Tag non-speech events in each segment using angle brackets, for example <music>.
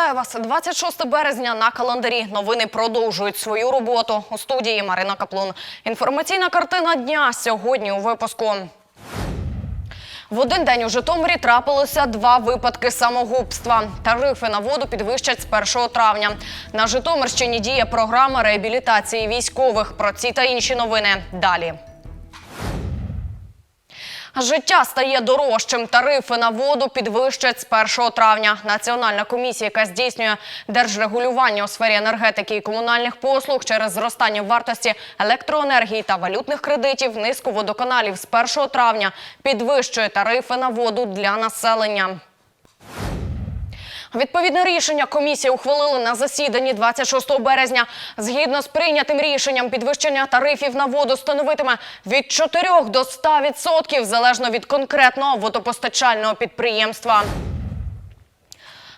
Вітаю вас 26 березня на календарі. Новини продовжують свою роботу у студії Марина Каплун. Інформаційна картина дня сьогодні у випуску. В один день у Житомирі трапилося два випадки самогубства. Тарифи на воду підвищать з 1 травня. На Житомирщині діє програма реабілітації військових. Про ці та інші новини далі. Життя стає дорожчим. Тарифи на воду підвищать з 1 травня. Національна комісія, яка здійснює держрегулювання у сфері енергетики і комунальних послуг через зростання вартості електроенергії та валютних кредитів, низку водоканалів з 1 травня підвищує тарифи на воду для населення. Відповідне рішення комісії ухвалили на засіданні 26 березня. Згідно з прийнятим рішенням, підвищення тарифів на воду становитиме від 4 до 100% залежно від конкретного водопостачального підприємства.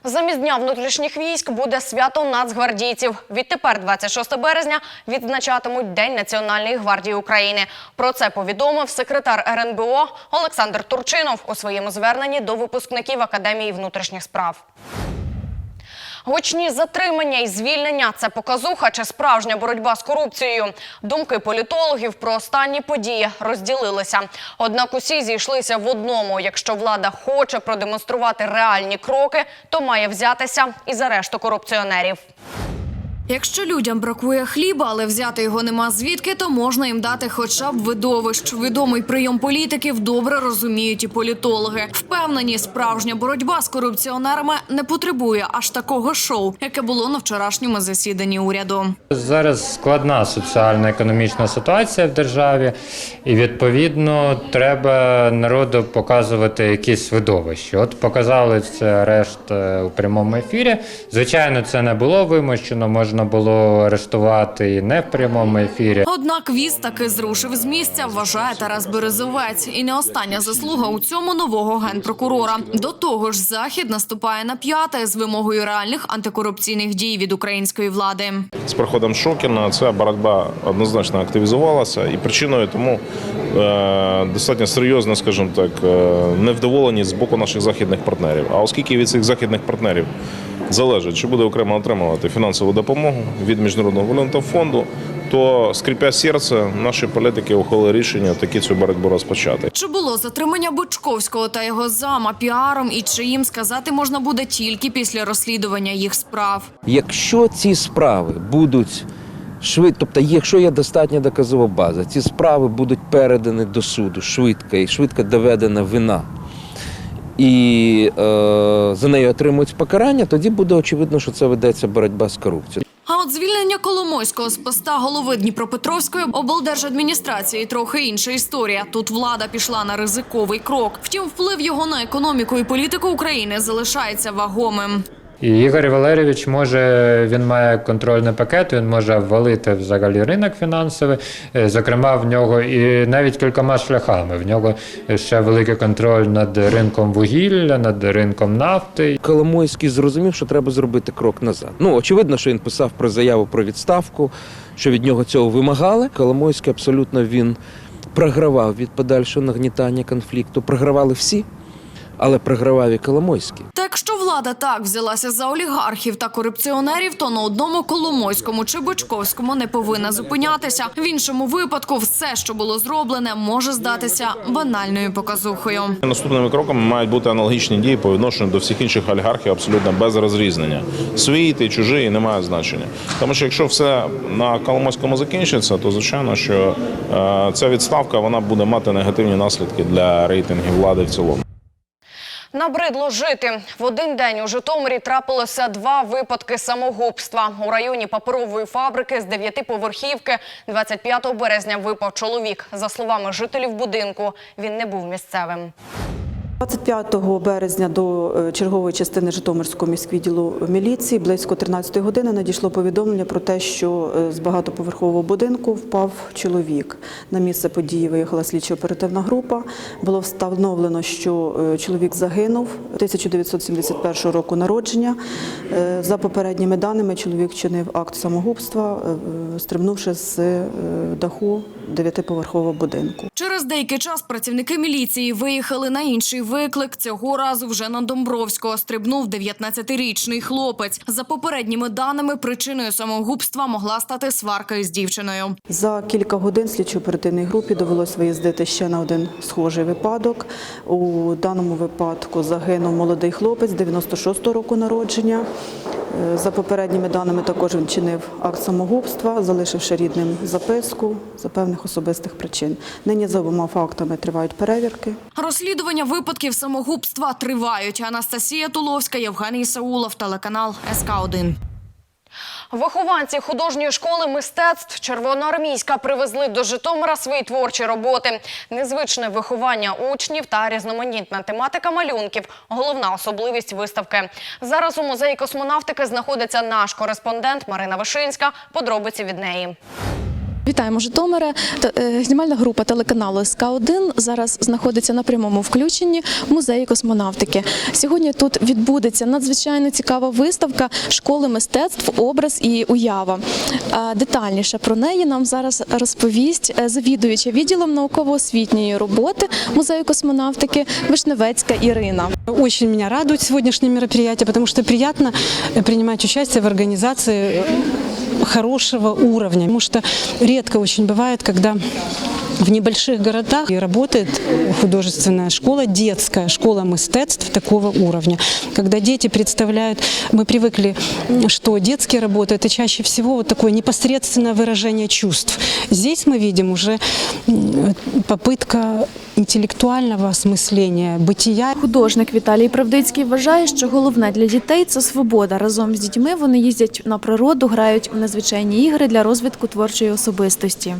Замість дня внутрішніх військ буде свято нацгвардійців. Відтепер, 26 березня, відзначатимуть День Національної гвардії України. Про це повідомив секретар РНБО Олександр Турчинов у своєму зверненні до випускників Академії внутрішніх справ. Гучні затримання і звільнення це показуха чи справжня боротьба з корупцією. Думки політологів про останні події розділилися. Однак усі зійшлися в одному: якщо влада хоче продемонструвати реальні кроки, то має взятися і за решту корупціонерів. Якщо людям бракує хліба, але взяти його нема звідки, то можна їм дати хоча б видовищ. Відомий прийом політиків добре розуміють і політологи. Впевнені, справжня боротьба з корупціонерами не потребує аж такого шоу, яке було на вчорашньому засіданні уряду. Зараз складна соціально-економічна ситуація в державі, і відповідно треба народу показувати якісь видовища. От показали це арешт е, у прямому ефірі. Звичайно, це не було вимушено, можна було арештувати і не в прямому ефірі. Однак віз таки зрушив з місця, вважає Тарас Березовець. І не остання заслуга у цьому нового генпрокурора. До того ж, захід наступає на п'яте з вимогою реальних антикорупційних дій від української влади. З приходом Шокіна ця боротьба однозначно активізувалася, і причиною тому е, достатньо серйозне, скажімо так, е, невдоволення з боку наших західних партнерів. А оскільки від цих західних партнерів залежить, чи буде окремо отримувати фінансову допомогу від міжнародного валютного фонду, то скріпя серце, наші політики ухвалили рішення таки цю боротьбу розпочати. Чи було затримання Бучковського та його зама піаром і чиїм сказати можна буде тільки після розслідування їх справ? Якщо ці справи будуть швидко, тобто, якщо є достатня доказова база, ці справи будуть передані до суду швидко і швидко доведена вина. І е, за нею отримують покарання, тоді буде очевидно, що це ведеться боротьба з корупцією. А от звільнення Коломойського з поста голови Дніпропетровської облдержадміністрації трохи інша історія. Тут влада пішла на ризиковий крок. Втім, вплив його на економіку і політику України залишається вагомим. І Ігор Валерійович може, він має контрольний пакет, він може ввалити взагалі ринок фінансовий. Е, Зокрема, в нього і навіть кількома шляхами. В нього ще великий контроль над ринком вугілля, над ринком нафти. Коломойський зрозумів, що треба зробити крок назад. Ну, очевидно, що він писав про заяву про відставку, що від нього цього вимагали. Коломойський абсолютно він програвав від подальшого нагнітання конфлікту. Програвали всі, але програвав і Коломойський. Та якщо влада так взялася за олігархів та корупціонерів, то на одному Коломойському чи Бочковському не повинна зупинятися. В іншому випадку все, що було зроблене, може здатися банальною показухою. Наступними кроками мають бути аналогічні дії по відношенню до всіх інших олігархів абсолютно без розрізнення. Свій ти чужий не має значення. Тому що якщо все на Коломойському закінчиться, то звичайно, що е, ця відставка вона буде мати негативні наслідки для рейтингів влади в цілому. Набридло жити. В один день у Житомирі трапилося два випадки самогубства. У районі паперової фабрики з дев'ятиповерхівки 25 березня випав чоловік. За словами жителів будинку, він не був місцевим. 25 березня до е, чергової частини Житомирського міськвідділу міліції близько 13 години надійшло повідомлення про те, що е, з багатоповерхового будинку впав чоловік. На місце події виїхала слідчо-оперативна група. Було встановлено, що е, чоловік загинув 1971 року народження. Е, За попередніми даними, чоловік вчинив акт самогубства, е, стрибнувши з е, даху дев'ятиповерхового будинку. Через деякий час працівники міліції виїхали на інший виклик. Цього разу вже на Домбровського стрибнув 19-річний хлопець. За попередніми даними, причиною самогубства могла стати сварка із дівчиною. За кілька годин слідчо-оперативній групі довелось виїздити ще на один схожий випадок. У даному випадку загинув молодий хлопець 96-го року народження. Е, За попередніми даними також він чинив акт самогубства, залишивши рідним записку за певних особистих причин. Нині за обома фактами тривають перевірки. Розслідування випадків самогубства тривають. Анастасія Туловська, Євгеній Саулов, телеканал СК 1 Вихованці художньої школи мистецтв Червоноармійська привезли до Житомира свої творчі роботи. Незвичне виховання учнів та різноманітна тематика малюнків головна особливість виставки. Зараз у музеї космонавтики знаходиться наш кореспондент Марина Вишинська. Подробиці від неї. Вітаємо Житомире. Е, Знімальна група телеканалу СК1 зараз знаходиться на прямому включенні в музеї космонавтики. Сьогодні тут відбудеться надзвичайно цікава виставка школи мистецтв, образ і уява. Детальніше про неї нам зараз розповість е, завідуюча відділом науково-освітньої роботи музею космонавтики Вишневецька Ірина. Очень меня радует сегодняшнее мероприятие, потому что приятно э, принимать участие в организации э, хорошего уровня. Потому что редко очень бывает, когда в небольших городах и работает художественная школа, детская школа мистецтв такого уровня. Когда дети представляют, мы привыкли, что детские работы это чаще всего вот такое непосредственное выражение чувств. Здесь мы видим уже м, попытка интеллектуального осмислення, бытия Художник Віталій Правдицький вважає, що головне для дітей це свобода. Разом з дітьми вони їздять на природу, грають у незвичайні ігри для розвитку творчої особистості.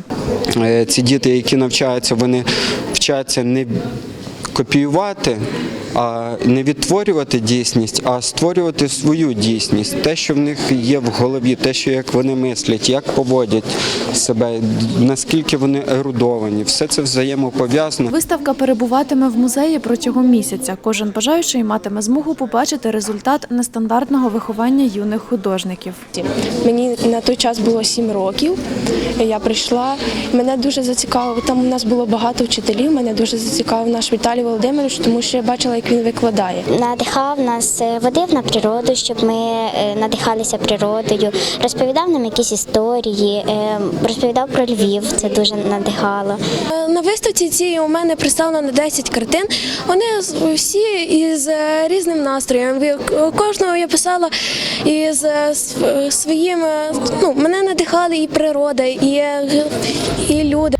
Е, ці діти, які навчаються, вони вчаться не копіювати, а не відтворювати дійсність, а створювати свою дійсність, те, що в них є в голові, те, що як вони мислять, як поводять себе, наскільки вони ерудовані, все це взаємопов'язано. Виставка перебуватиме в музеї протягом місяця. Кожен бажаючий матиме змогу побачити результат нестандартного виховання юних художників. Мені на той час було сім років. Я прийшла. Мене дуже зацікавив. Там у нас було багато вчителів. Мене дуже зацікавив наш Віталій Володимирович, тому що я бачила, як він викладає. Надихав нас, е, водив на природу, щоб ми е, надихалися природою, розповідав нам якісь історії, е, розповідав про Львів, це дуже надихало. На виставці цій у мене представлено 10 картин. Вони всі із різним настроєм. Кожного я писала із своїм. Ну, мене надихали і природа, і, і люди.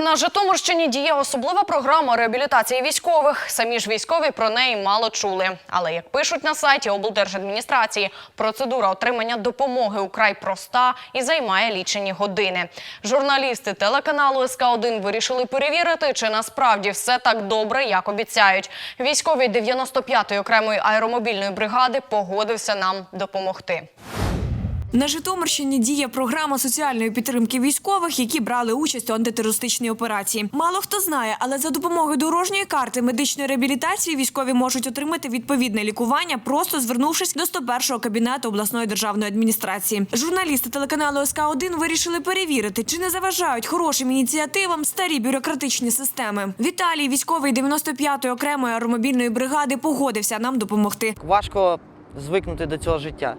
На Житомирщині діє особлива програма реабілітації військових. Самі ж військові про неї мало чули. Але як пишуть на сайті облдержадміністрації, процедура отримання допомоги украй проста і займає лічені години. Журналісти телеканалу СК 1 вирішили перевірити, чи насправді все так добре, як обіцяють. Військовий 95-ї окремої аеромобільної бригади погодився нам допомогти. На Житомирщині діє програма соціальної підтримки військових, які брали участь у антитерористичній операції. Мало хто знає, але за допомогою дорожньої карти медичної реабілітації військові можуть отримати відповідне лікування, просто звернувшись до 101-го кабінету обласної державної адміністрації. Журналісти телеканалу СК 1 вирішили перевірити, чи не заважають хорошим ініціативам старі бюрократичні системи. Віталій, військовий 95-ї окремої аеромобільної бригади, погодився нам допомогти. Важко звикнути до цього життя.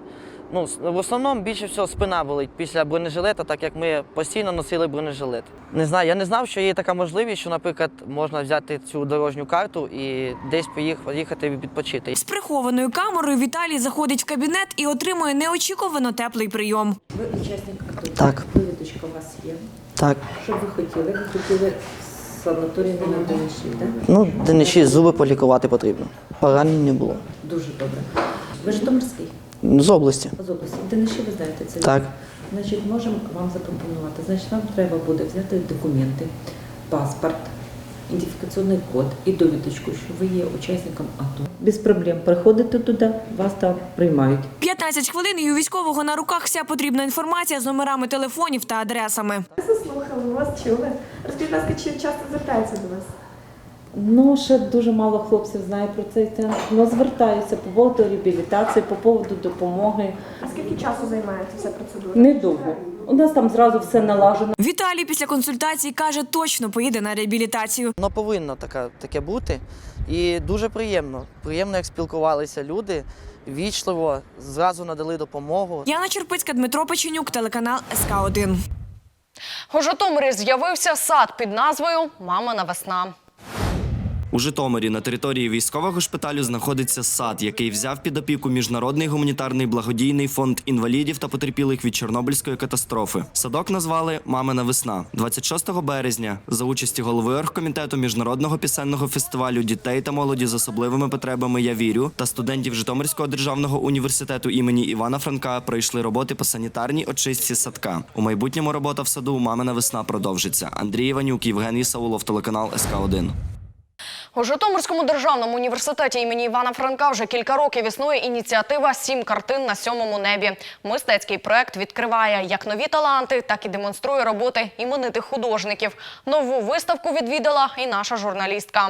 Ну, в основному більше всього спина болить після бронежилета, так як ми постійно носили бронежилет. Не знаю, я не знав, що є така можливість, що, наприклад, можна взяти цю дорожню карту і десь поїх- поїхати відпочити. З прихованою камерою Віталій заходить в кабінет і отримує неочікувано теплий прийом. Ви учасник АТО. Так. Довідочка у вас є. Так. Що б ви хотіли? Ви хотіли санаторій на Дениші, так? Ну, денеші зуби полікувати потрібно. Поранень не було. Дуже добре. Ви Житомирський? З області. З області. Дениші ви знаєте це? Так. Значить, можемо вам запропонувати. Значить, вам треба буде взяти документи, паспорт, ідентифікаційний код і довідочку, що ви є учасником АТО. Без проблем. Приходите туди, вас там приймають. 15 хвилин і у військового на руках вся потрібна інформація з номерами телефонів та адресами. Заслухали, вас чули. Розкажіть, будь ласка, чи часто звертаються до вас? Ну, ще дуже мало хлопців знає про цей центр. Ну, звертаються по поводу реабілітації, по поводу допомоги. А скільки часу займається ця процедура? Недовго. У нас там зразу все налажено. Віталій після консультації каже, точно поїде на реабілітацію. Воно повинно така, таке бути. І дуже приємно. Приємно, як спілкувалися люди, вічливо, зразу надали допомогу. Яна Черпицька, Дмитро Печенюк, телеканал СК 1 У Житомирі з'явився сад під назвою Мамина весна. У Житомирі на території військового шпиталю знаходиться сад, який взяв під опіку міжнародний гуманітарний благодійний фонд інвалідів та потерпілих від Чорнобильської катастрофи. Садок назвали Мамина весна 26 березня за участі голови оргкомітету міжнародного пісенного фестивалю дітей та молоді з особливими потребами Я вірю та студентів Житомирського державного університету імені Івана Франка пройшли роботи по санітарній очистці садка. У майбутньому робота в саду Мамина весна продовжиться. Андрій Іванюк, Євгеній Саулов, телеканал СК 1 У Житомирському державному університеті імені Івана Франка вже кілька років існує ініціатива Сім картин на сьомому небі. Мистецький проект відкриває як нові таланти, так і демонструє роботи іменитих художників. Нову виставку відвідала і наша журналістка.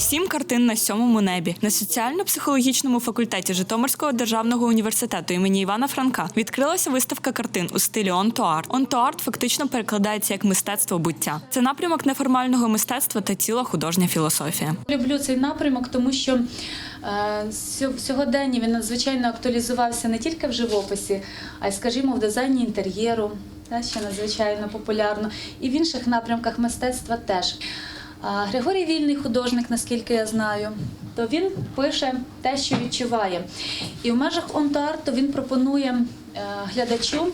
Сім картин на сьомому небі на соціально-психологічному факультеті Житомирського державного університету імені Івана Франка відкрилася виставка картин у стилі онтоарт. Онтоарт фактично перекладається як мистецтво буття. Це напрямок неформального мистецтва та ціла художня філософія. Люблю цей напрямок, тому що е, сьо- сьогодення він надзвичайно актуалізувався не тільки в живописі, а й, скажімо, в дизайні інтер'єру, та, що надзвичайно популярно, і в інших напрямках мистецтва теж. Григорій Вільний художник, наскільки я знаю, то він пише те, що відчуває. І в межах онтоарту він пропонує е, глядачу,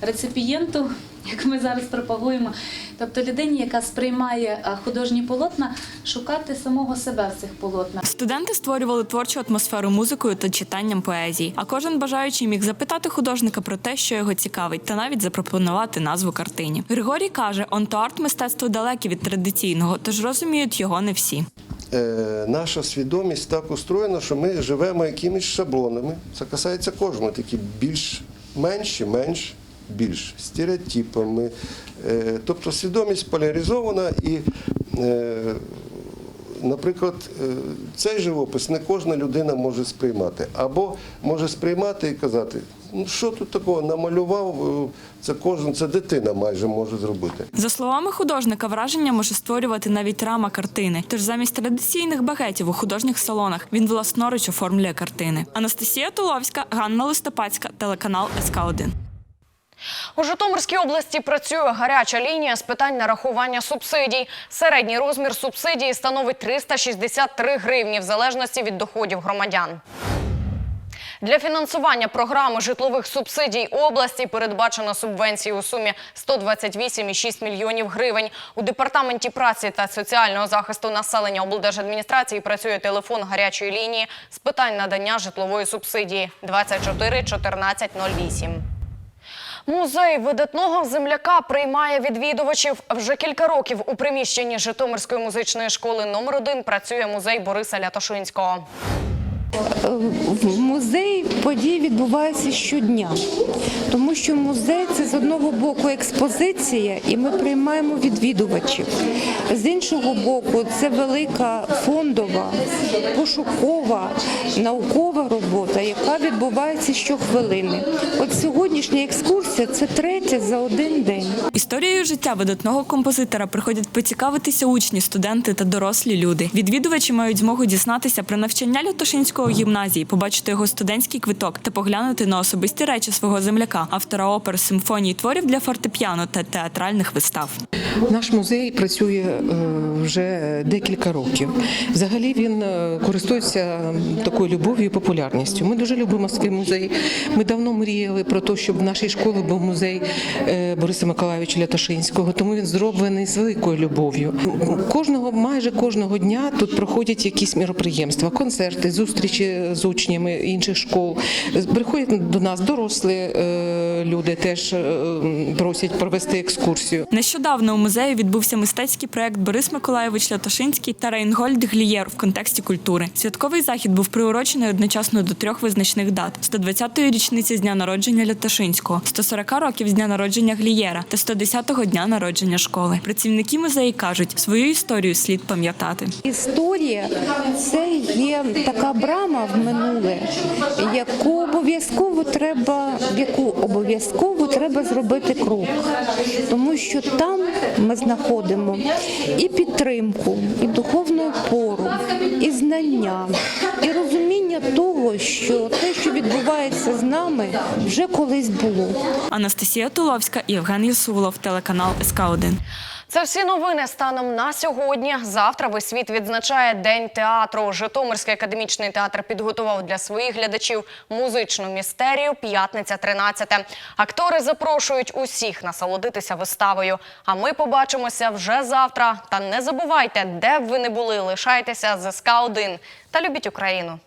реципієнту, <laughs> як ми зараз пропагуємо, тобто людині, яка сприймає е, художні полотна, шукати самого себе в цих полотнах. Студенти створювали творчу атмосферу музикою та читанням поезії. А кожен бажаючий міг запитати художника про те, що його цікавить, та навіть запропонувати назву картині. Григорій каже, онтоарт мистецтво далеке від традиційного, тож розуміють його не всі. Е, наша свідомість так устроєна, що ми живемо якимись шаблонами. Це касається кожного, такі більш менші, менш більш стереотипами. Е, тобто свідомість поляризована і, е, наприклад, е, цей живопис не кожна людина може сприймати. Або може сприймати і казати, ну що тут такого, намалював, це кожен, це дитина майже може зробити. За словами художника, враження може створювати навіть рама картини. Тож замість традиційних багетів у художніх салонах він власноруч оформлює картини. Анастасія Туловська, Ганна Листопадська, телеканал СК 1 У Житомирській області працює гаряча лінія з питань нарахування субсидій. Середній розмір субсидії становить 363 гривні в залежності від доходів громадян. Для фінансування програми житлових субсидій області передбачено субвенції у сумі 128,6 мільйонів гривень. У департаменті праці та соціального захисту населення облдержадміністрації працює телефон гарячої лінії з питань надання житлової субсидії 24 14 08. Музей видатного земляка приймає відвідувачів. Вже кілька років у приміщенні Житомирської музичної школи номер 1 працює музей Бориса Лятошинського. В музеї події відбуваються щодня, тому що музей це з одного боку експозиція, і ми приймаємо відвідувачів. З іншого боку, це велика фондова, пошукова, наукова робота, яка відбувається щохвилини. От сьогоднішня екскурсія це третя за один день. Історією життя видатного композитора приходять поцікавитися учні, студенти та дорослі люди. Відвідувачі мають змогу дізнатися про навчання Лятошинського гімназії, побачити його студентський квиток та поглянути на особисті речі свого земляка, автора опер, симфоній, творів для фортепіано та театральних вистав. Наш музей працює е, вже декілька років. Взагалі він е, користується такою любов'ю і популярністю. Ми дуже любимо свій музей. Ми давно мріяли про те, щоб в нашій школі був музей е, Бориса Миколайовича Лятошинського, тому він зроблений з великою любов'ю. Кожного, майже кожного дня тут проходять якісь міроприємства, концерти, зустрічі з учнями інших школ. Приходять до нас дорослі е, люди, теж е, просять провести екскурсію. Нещодавно у музеї відбувся мистецький проект Борис Миколаєвич Лятошинський та Рейнгольд Глієр в контексті культури. Святковий захід був приурочений одночасно до трьох визначних дат: 120-ї річниці з дня народження Лятошинського, 140 років з дня народження Глієра та 110-го дня народження школи. Працівники музею кажуть, свою історію слід пам'ятати. Історія це є така брама минуле, яку обов'язково треба, яку обов'язково треба зробити крок, тому що там ми знаходимо і підтримку, і духовну опору, і знання, і розуміння того, що те, що відбувається з нами, вже колись було. Анастасія Туловська, Євген Юсулов, телеканал СК 1 Це всі новини станом на сьогодні. Завтра весь світ відзначає День театру. Житомирський академічний театр підготував для своїх глядачів музичну містерію П'ятниця 13. Актори запрошують усіх насолодитися виставою. А ми побачимося вже завтра. Та не забувайте, де б ви не були, лишайтеся з СК 1 та любіть Україну.